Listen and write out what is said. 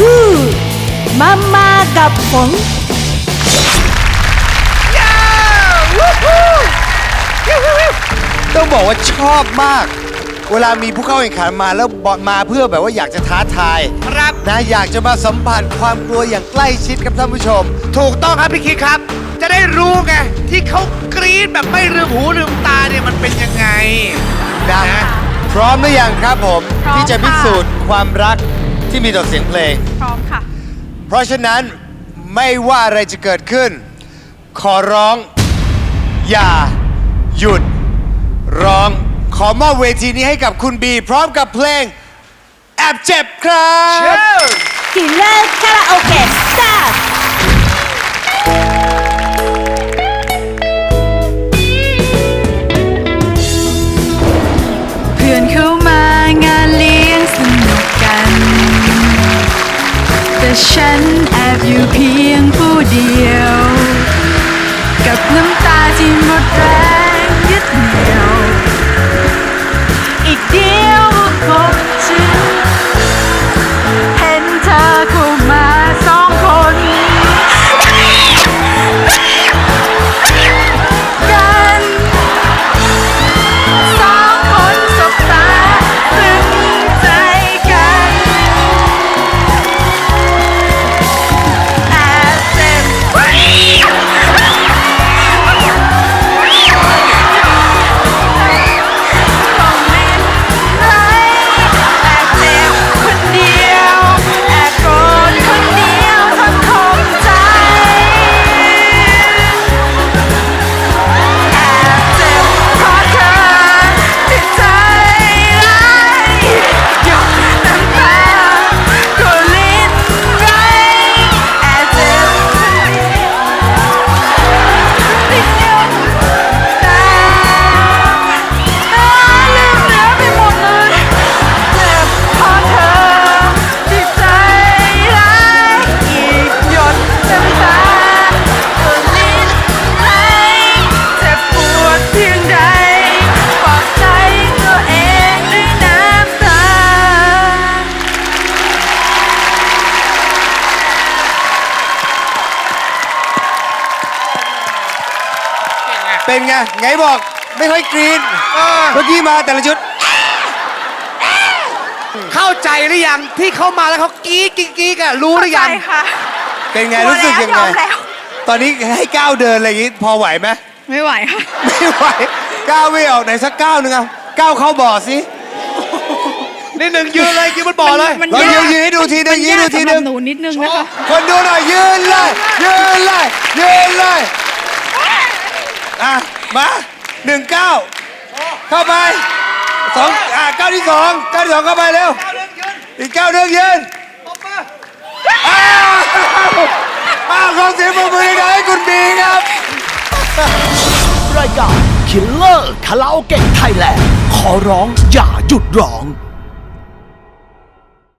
ฮู้มามากับผมต้องบอกว่าชอบมาก เวลามีผู้เข้าแข่งขันมาแล้วบอลมาเพื่อแบบว่าอยากจะท้าทายครับนะอยากจะมาสัมผัสความกลัวอย่างใกล้ชิดครับท่านผู้ชม ถูกต้องครับพี่คิดครับ จะได้รู้ไงที่เขากรี๊ดแบบไม่ลืมหูลืมตาเนี่ยมันเป็นยังไงนะพร้อมหรือยังครับผม พร้อมที่จะค่ะพิสูจน์ความรัก ที่มีต่อเสียงเพลง พร้อมค่ะ เพราะฉะนั้นไม่ว่าอะไรจะเกิดขึ้น ขอร้อง อย่า หยุด ร้องขอมอบเวทีนี้ให้กับคุณบี พร้อมกับเพลง แอบเจ็บครับ กินเลอร์คาราโอเกะสตาร์ ฉันแอบอยู่เพียงผู้เดียว เป็นไงไงบอกไม่ค่อยกรีนเมื่อกี้มาแต่ละชุด เข้าใจหรือยังที่เขามาแล้วเขากรี๊ดกรี๊ดกรี๊ดอะรู้หรือยังใช่ค่ะ เป็นไงกลัวรู้สึกยังไงแล้วยอมแล้วตอนนี้ให้ก้าวเดินอะไรอย่างงี้พอไหวไหมไม่ไหวค่ะ ไม่ไหวก้าวไม่ออกไหนสักก้าวหนึ่งเอาก้าวเข้าบ่อสินี่หนึ่งยืนเลยยืนบนบ่อเลยมันเรายืนยืนให้ดูทีนึงยืนให้ดูทีนึงหนูนิดนึงนะคะ คนดูหน่อยยืนเลยยืนเลยยืนเลย อะ มาหนึ่งเก้าเข้าไปสองอะก้าวที่สองก้าวที่สองเข้าไปเร็วอีกก้าวหนึ่งยืนอ้าวอ้าวขอเสียงปรบมือดังๆให้คุณบีครับ รายการ Killer Karaoke Thailand ขอร้องอย่าหยุดร้อง